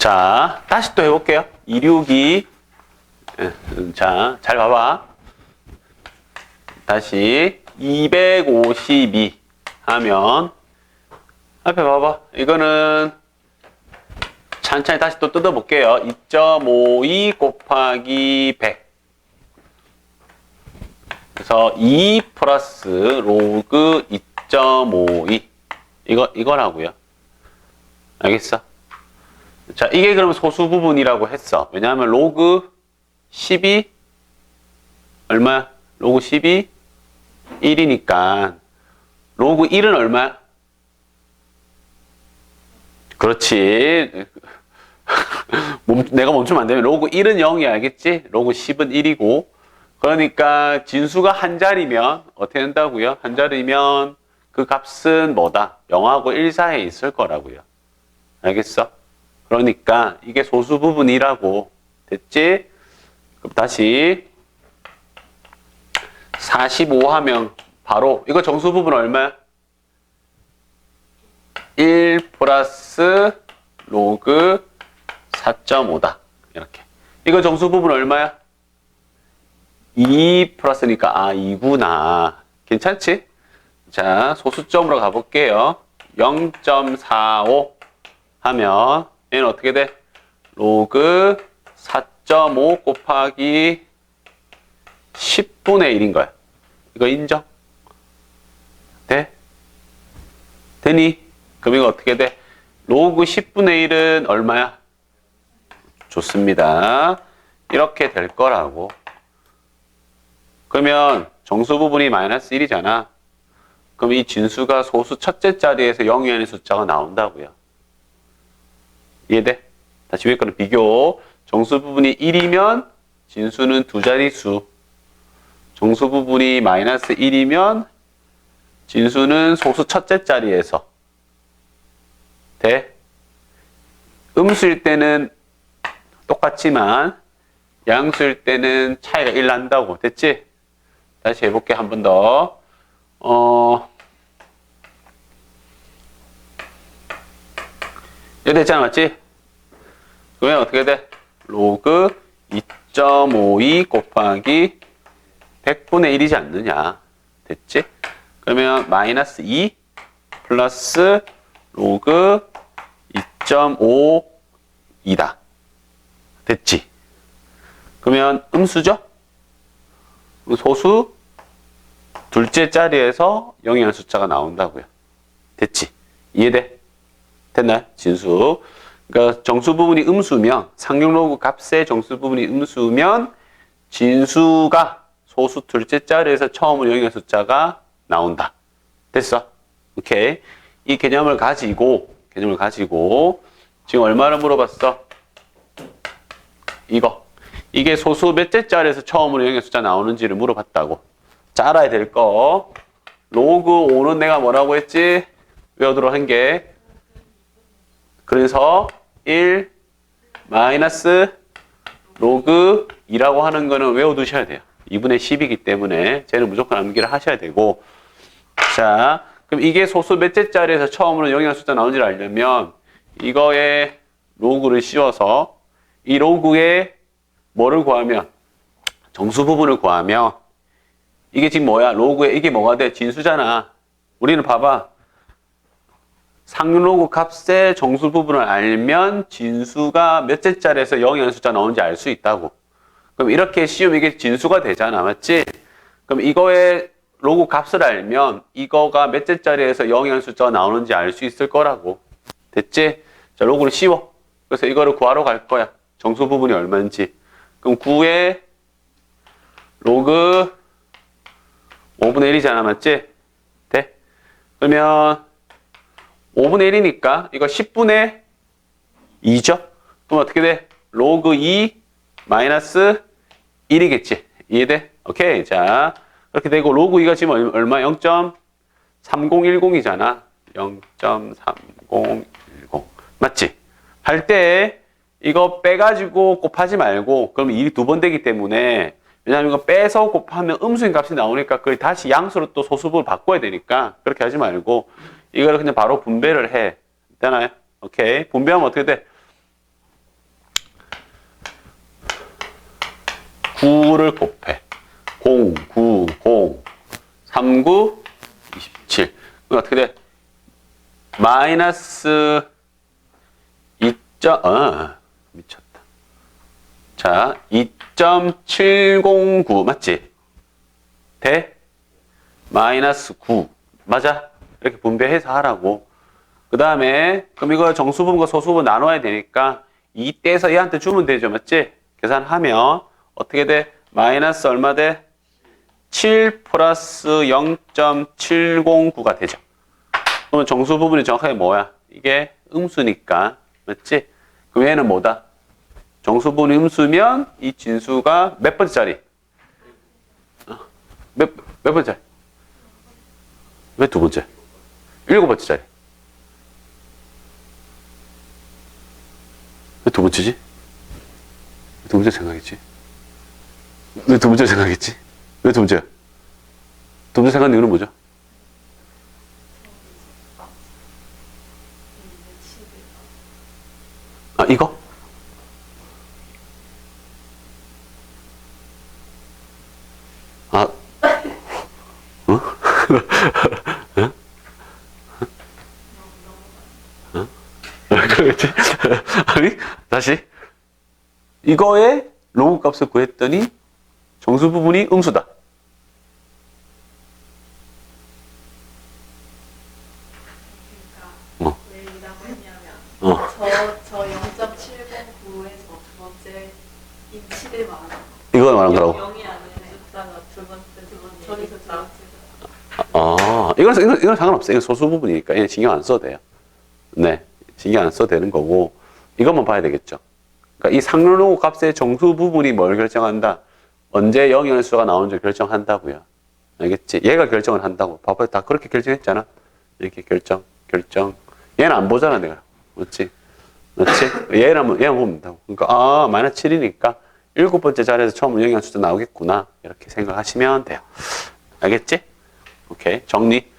자, 다시 또 해볼게요. 262. 예, 음, 자, 잘 봐봐. 다시 252 하면 앞에 봐봐. 이거는 천천히 다시 또 뜯어볼게요. 2.52 곱하기 100. 그래서 2 플러스 로그 2.52 이거 이거라고요. 알겠어? 자, 이게 그럼 소수 부분이라고 했어. 왜냐하면 로그 12 얼마야? 로그 12 1이니까 로그 1은 얼마야? 그렇지. 멈- 내가 멈추면 안 되면 로그 1은 0이 알겠지? 로그 10은 1이고 그러니까 진수가 한 자리면 어떻게 된다고요? 한 자리면 그 값은 뭐다? 0하고 1 사이에 있을 거라고요. 알겠어? 그러니까 이게 소수 부분이라고 됐지? 그럼 다시 45 하면 바로 이거 정수 부분 얼마야? 1 플러스 로그 4.5다. 이렇게. 이거 정수 부분 얼마야? 2 플러스니까 아 2구나. 괜찮지? 자, 소수점으로 가볼게요. 0.45 하면 얘는 어떻게 돼? 로그 4.5 곱하기 10분의 1인 거야. 이거 인정? 돼? 되니? 그럼 이거 어떻게 돼? 로그 10분의 1은 얼마야? 좋습니다. 이렇게 될 거라고. 그러면 정수 부분이 마이너스 1이잖아. 그럼 이 진수가 소수 첫째 자리에서 0이 아닌 숫자가 나온다고요. 이해돼? 다시 위에 거는 비교. 정수 부분이 1이면 진수는 두 자릿수. 정수 부분이 마이너스 1이면 진수는 소수 첫째 자리에서 돼? 음수일 때는 똑같지만 양수일 때는 차이가 1 난다고. 됐지? 다시 해볼게 한 번 더. 어, 이거 됐잖아, 맞지? 그러면 어떻게 돼? 로그 2.52 곱하기 100분의 1이지 않느냐. 됐지? 그러면 마이너스 2 플러스 로그 2.52다. 됐지? 그러면 음수죠? 소수 둘째 자리에서 0이라는 숫자가 나온다고요. 됐지? 이해돼? 됐나요? 진수. 그러니까 정수 부분이 음수면 상용 로그 값의 정수 부분이 음수면 진수가 소수 둘째 자리에서 처음으로 0이라는 숫자가 나온다. 됐어? 오케이. 이 개념을 가지고 개념을 가지고 지금 얼마를 물어봤어? 이거. 이게 소수 몇째 자리에서 처음으로 0의 숫자 나오는지를 물어봤다고. 자, 알아야 될 거. 로그 5는 내가 뭐라고 했지? 외우도록 한 게. 그래서 1 마이너스 로그 2라고 하는 거는 외워두셔야 돼요. 2분의 10이기 때문에 쟤는 무조건 암기를 하셔야 되고. 자 그럼 이게 소수 몇째 자리에서 처음으로 영양 숫자 나오는지를 알려면 이거에 로그를 씌워서 이 로그에 뭐를 구하면? 정수 부분을 구하면 이게 지금 뭐야? 로그에 이게 뭐가 돼? 진수잖아. 우리는 봐봐 상로그 값의 정수 부분을 알면 진수가 몇째 자리에서 0이라는 숫자 나오는지 알 수 있다고. 그럼 이렇게 씌우면 이게 진수가 되잖아. 맞지? 그럼 이거의 로그 값을 알면 이거가 몇째 자리에서 0이라는 숫자가 나오는지 알 수 있을 거라고. 됐지? 자, 로그를 씌워. 그래서 이거를 구하러 갈 거야. 정수 부분이 얼마인지. 그럼 9에 로그 5분의 1이잖아. 맞지? 돼? 그러면 5분의 1이니까 이거 10분의 2죠? 그럼 어떻게 돼? 로그 2 마이너스 1이겠지. 이해돼? 오케이. 자, 그렇게 되고 로그 2가 지금 얼- 얼마? 0.3010이잖아. 0.3010. 맞지? 할 때 이거 빼가지고 곱하지 말고 그럼 1이 두 번 되기 때문에 왜냐하면 이거 빼서 곱하면 음수인 값이 나오니까 그걸 다시 양수로 또 소수분을 바꿔야 되니까 그렇게 하지 말고 이걸 그냥 바로 분배를 해. 되나요? 오케이. 분배하면 어떻게 돼? 9를 곱해. 0, 9, 0, 3, 9, 27. 그럼 어떻게 돼? 마이너스 2. 아, 어, 어, 어. 미쳤다. 자, 2.709 맞지? 대 마이너스 9 맞아? 이렇게 분배해서 하라고. 그 다음에 그럼 이거 정수분과 소수분 나눠야 되니까 2 떼서 얘한테 주면 되죠, 맞지? 계산하면 어떻게 돼? 마이너스 얼마 돼? 7 플러스 0.709가 되죠. 그러면 정수 부분이 정확하게 뭐야? 이게 음수니까. 맞지? 그럼 얘는 뭐다? 정수 부분이 음수면 이 진수가 몇 번째짜리? 어? 몇, 몇 번째? 왜 두 번째? 일곱 번째짜리. 왜 두 번째지? 왜 두 번째 생각했지? 왜 두 번째 생각했지? 왜 두 번째야? 두 번째 생각한 이유는 뭐죠? 아, 이거? 아? 어? 그러겠지? 아니, 다시. 이거의 로그 값을 구했더니 정수 부분이 음수다. 어. 왜 이라고 했냐면 어. 저, 저 0.709에서 두 번째 인치를 말하는 이거 말한 거라고. 0이 아닌 숫자가 두 번째 두 번째 저기서 두 번째가 아, 이건, 이건, 이건 상관없어요. 이건 소수 부분이니까. 얘는 신경 안 써도 돼요. 네. 신경 안 써도 되는 거고, 이것만 봐야 되겠죠. 그러니까 이 상로로그 값의 정수 부분이 뭘 결정한다? 언제 영역의 수가 나오는지 결정한다고요. 알겠지? 얘가 결정을 한다고. 봐봐요. 다 그렇게 결정했잖아. 이렇게 결정, 결정. 얘는 안 보잖아, 내가. 맞지? 맞지? 얘는, 얘만 보면 된다고. 그러니까, 아, 마이너스 7이니까 일곱 번째 자리에서 처음 영역의 숫자 나오겠구나. 이렇게 생각하시면 돼요. 알겠지? 오케이. 정리.